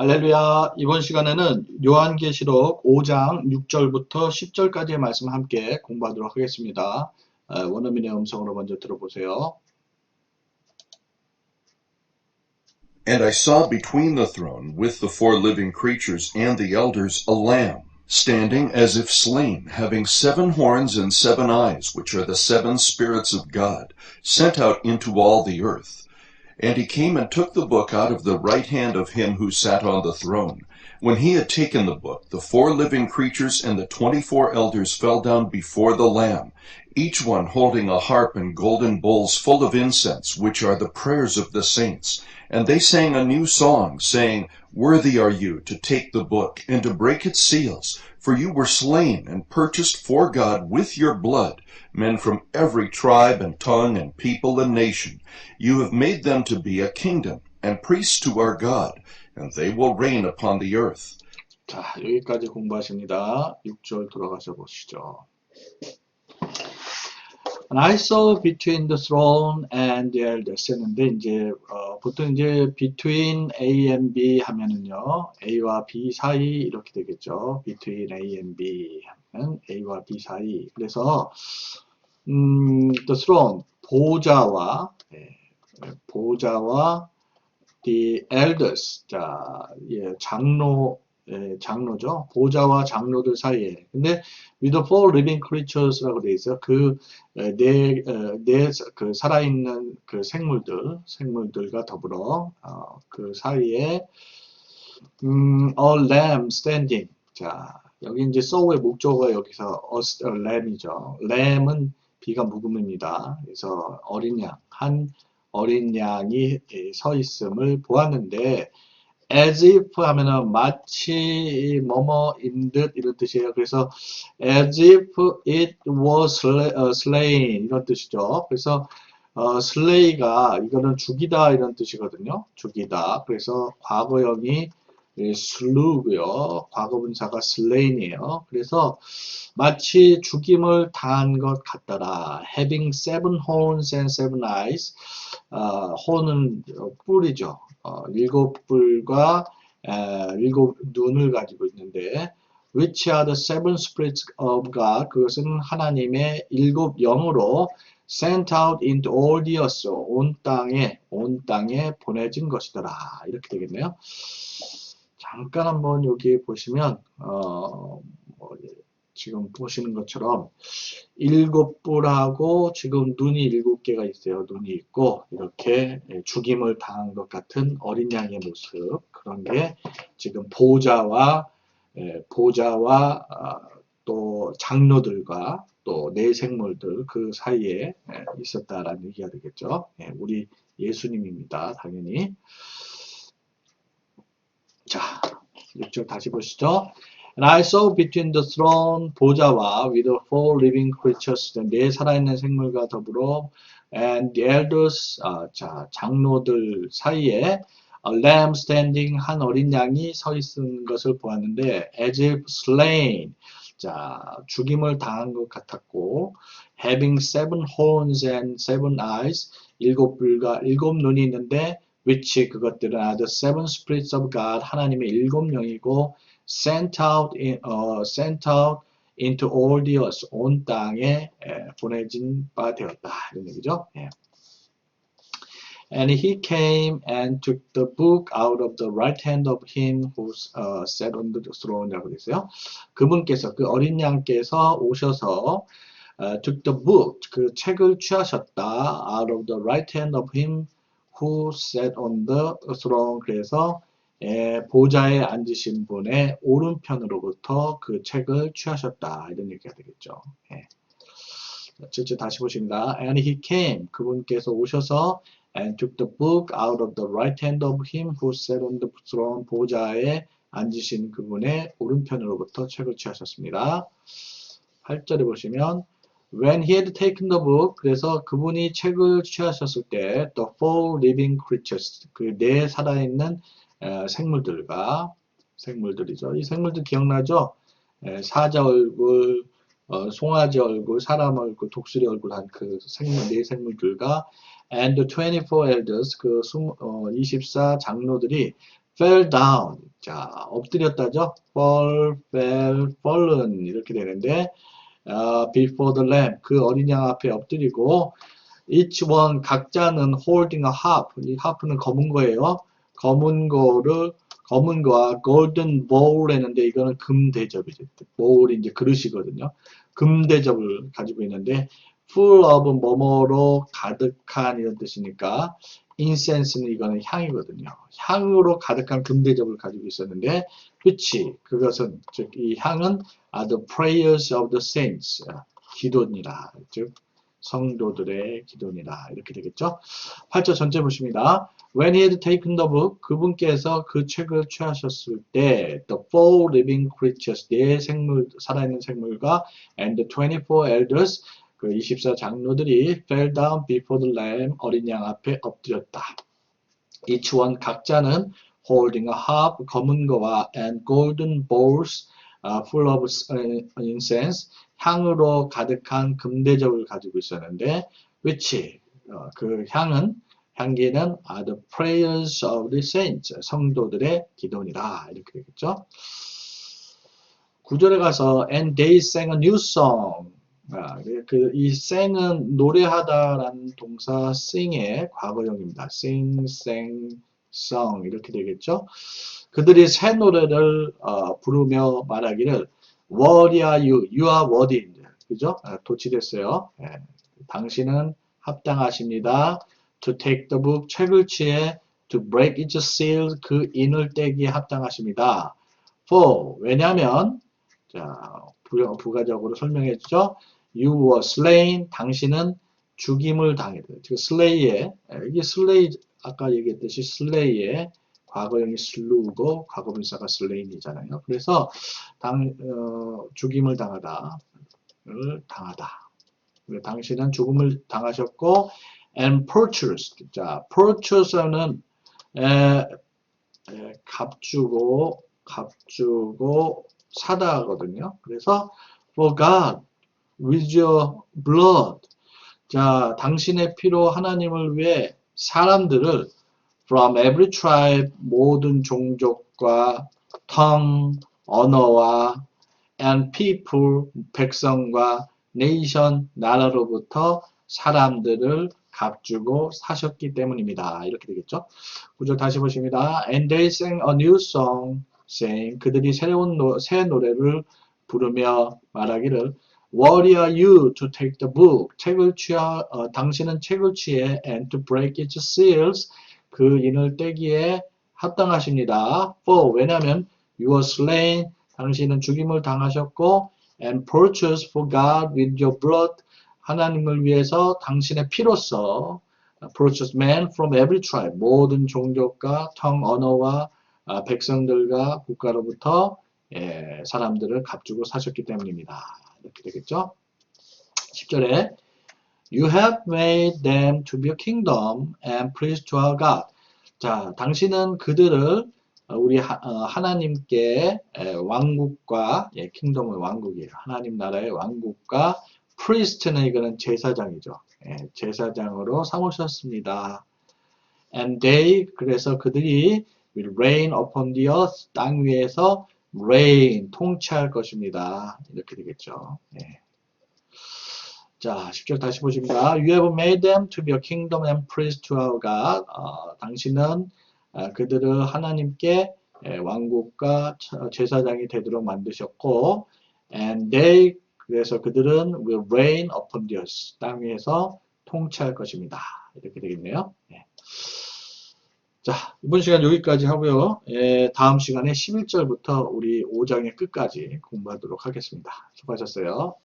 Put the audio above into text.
할렐루야. 이번 시간에는 요한계시록 5장 6절부터 10절까지의 말씀 함께 공부하도록 하겠습니다. 어, 원어민의 음성으로 먼저 들어보세요. And I saw between the throne with the four living creatures and the elders a lamb, standing as if slain, having seven horns and seven eyes, which are the seven spirits of God, sent out into all the earth. And he came and took the book out of the right hand of him who sat on the throne. When he had taken the book, the four living creatures and the twenty-four elders fell down before the Lamb, each one holding a harp and golden bowls full of incense, which are the prayers of the saints. And they sang a new song, saying, Worthy are you to take the book and to break its seals, for you were slain and purchased for God with your blood men from every tribe and tongue and people and nation. You have made them to be a kingdom and priests to our God, and they will reign upon the earth. 자, 여기까지 공부하십니다. 6절 돌아가서 보시죠. And I saw between the throne and the elders 했는데 이제 어, 보통 이제 between A and B 하면은요 A와 B 사이 이렇게 되겠죠. between A and B 하면 A와 B 사이. 그래서 음, the throne 보좌와 예, 보좌와 the elders 자 예, 장로 예, 장로죠. 보좌와 장로들 사이에. 근데 with the four living creatures라고 되어 있어요. 그, 에, 네, 에, 네, 그 살아있는 그 생물들, 생물들과 더불어, 어, 그 사이에, 음, a lamb standing. 자, 여기 이제 sow의 목적어가 여기서 a, lamb이죠. lamb은 비가 묵음입니다. 그래서 어린 양, 한 어린 양이 예, 서 있음을 보았는데, as if 하면은 마치 뭐뭐인 듯 이런 뜻이에요. 그래서 as if it was 어, slain 이런 뜻이죠. 그래서 어, slay가 이거는 죽이다 이런 뜻이거든요. 죽이다. 그래서 과거형이 예, slew고요. 과거분사가 slain이에요. 그래서 마치 죽임을 당한 것 같더라. having seven horns and seven eyes. 어, horn은 어, 뿔이죠. 어, 일곱 뿔과 에, 일곱 눈을 가지고 있는데 which are the seven spirits of God? 그것은 하나님의 일곱 영으로 sent out into all the earth 온 땅에 온 땅에 보내진 것이더라. 이렇게 되겠네요. 잠깐 한번 여기 보시면 어, 뭐, 지금 보시는 것처럼 일곱 뿔하고 지금 눈이 일곱 개가 있어요. 눈이 있고 이렇게 예, 죽임을 당한 것 같은 어린 양의 모습 그런 게 지금 보좌와 예, 보좌와 아, 또 장로들과 또 내생물들 그 사이에 예, 있었다라는 얘기가 되겠죠. 예, 우리 예수님입니다. 당연히. 자, 6절 다시 보시죠. And I saw between the throne 보좌와 with the four living creatures 네 살아있는 생물과 더불어 and the elders 아, 자 장로들 사이에 a lamb standing 한 어린 양이 서 있는 것을 보았는데 as if slain 자 죽임을 당한 것 같았고 having seven horns and seven eyes 일곱 불과 일곱 눈이 있는데 which 그것들은 are the seven spirits of God 하나님의 일곱 영이고 sent out in, 어, sent out into all the earth 온 땅에 에, 보내진 바 되었다 이런 얘기죠. 예. And he came and took the book out of the right hand of him who uh, sat on the throne이라고 되어 있어요. 그분께서 그 어린 양께서 오셔서 uh, took the book 그 책을 취하셨다 out of the right hand of him who sat on the throne 그래서 예, 보좌에 앉으신 분의 오른편으로부터 그 책을 취하셨다 이런 얘기가 되겠죠. 예. 실제 다시 보십니다. And he came 그분께서 오셔서 and took the book out of the right hand of him who sat on the throne 보좌에 앉으신 그분의 오른편으로부터 책을 취하셨습니다. 8절에 보시면 When he had taken the book, 그래서 그분이 책을 취하셨을 때, the four living creatures, 그 네 살아있는 에, 생물들과 생물들이죠. 이 생물들 기억나죠? 에, 사자 얼굴, 어, 송아지 얼굴, 사람 얼굴, 독수리 얼굴 한 그 생물 네 생물들과 and the 24 elders 그 20, 어, 24 장로들이 fell down 자, 엎드렸다죠? fall, fell, fallen 이렇게 되는데 아, before the lamb 그 어린 양 앞에 엎드리고 each one 각자는 holding a harp 이 harp는 검은 거예요. 검은 거를 검은 거와 golden bowl 했는데 이거는 금 대접이죠. bowl이 이제 그릇이거든요. 금 대접을 가지고 있는데 full of 뭐뭐로 가득한 이런 뜻이니까 incense는 이거는 향이거든요. 향으로 가득한 금대접을 가지고 있었는데 which 그것은 즉 이 향은 are the prayers of the saints 기도니라 즉 성도들의 기도니라 이렇게 되겠죠. 8절 전체 보십니다. When he had taken the book 그분께서 그 책을 취하셨을 때 the four living creatures 네 생물 살아있는 생물과 and the 24 elders 그 24 장로들이 fell down before the lamb 어린 양 앞에 엎드렸다. each one 각자는 holding a harp 검은 거와 and golden bowls uh, full of incense 향으로 가득한 금대접을 가지고 있었는데 which 어, 그 향은 향기는 are the prayers of the saints 성도들의 기도니라 이렇게 되겠죠. 구절에 가서 and they sang a new song 아, 그이 sing은 노래하다라는 동사 sing의 과거형입니다. sing, sang, song 이렇게 되겠죠. 그들이 새 노래를 어, 부르며 말하기를 What are you? You are worthy. 그죠? 아, 도치됐어요. 예. 당신은 합당하십니다. To take the book 책을 취해 to break its seal 그 인을 떼기에 합당하십니다. For 왜냐하면 자 부, 부가적으로 설명해 주죠. You were slain. 당신은 죽임을 당했다. 즉 slay의 이게 slay 아까 얘기했듯이 slay의 과거형이 slew고 과거분사가 slain이잖아요. 그래서 당 어, 죽임을 당하다 를 당하다. 당신은 죽음을 당하셨고 and purchased. 자, purchase는 에, 에, 값주고 값주고 사다 하거든요. 그래서 for God with your blood. 자, 당신의 피로 하나님을 위해 사람들을 from every tribe 모든 종족과 tongue 언어와 and people 백성과 nation 나라로부터 사람들을 값 주고 사셨기 때문입니다. 이렇게 되겠죠. 구절 다시 보십니다. And they sang a new song, saying 그들이 새로운 노, 새 노래를 부르며 말하기를 What are you to take the book? 책을 취하 어, 당신은 책을 취해 and to break its seals 그 인을 떼기에 합당하십니다. For 왜냐하면 you were slain 당신은 죽임을 당하셨고 and purchased for God with your blood 하나님을 위해서 당신의 피로써 purchased man from every tribe 모든 종족과 텅 언어와 아, 백성들과 국가로부터 예, 사람들을 값주고 사셨기 때문입니다. 이렇게 되겠죠. 10절에 You have made them to be a kingdom and priest to our God. 자, 당신은 그들을 어, 우리 하, 어, 나님께 왕국과 예, 킹덤의 왕국이에요. 하나님 나라의 왕국과 priest는 이거는 제사장이죠. 예, 제사장으로 삼으셨습니다. And they 그래서 그들이 will reign upon the earth 땅 위에서 reign 통치할 것입니다. 이렇게 되겠죠. 예. 자, 10절 다시 보십니다. You have made them to be a kingdom and priest to our God. 어, 당신은 어, 그들을 하나님께 예, 왕국과 제사장이 되도록 만드셨고, and they 그래서 그들은 will reign upon the earth. 땅 위에서 통치할 것입니다. 이렇게 되겠네요. 예. 자, 이번 시간 여기까지 하고요. 예, 다음 시간에 11절부터 우리 5장의 끝까지 공부하도록 하겠습니다. 수고하셨어요.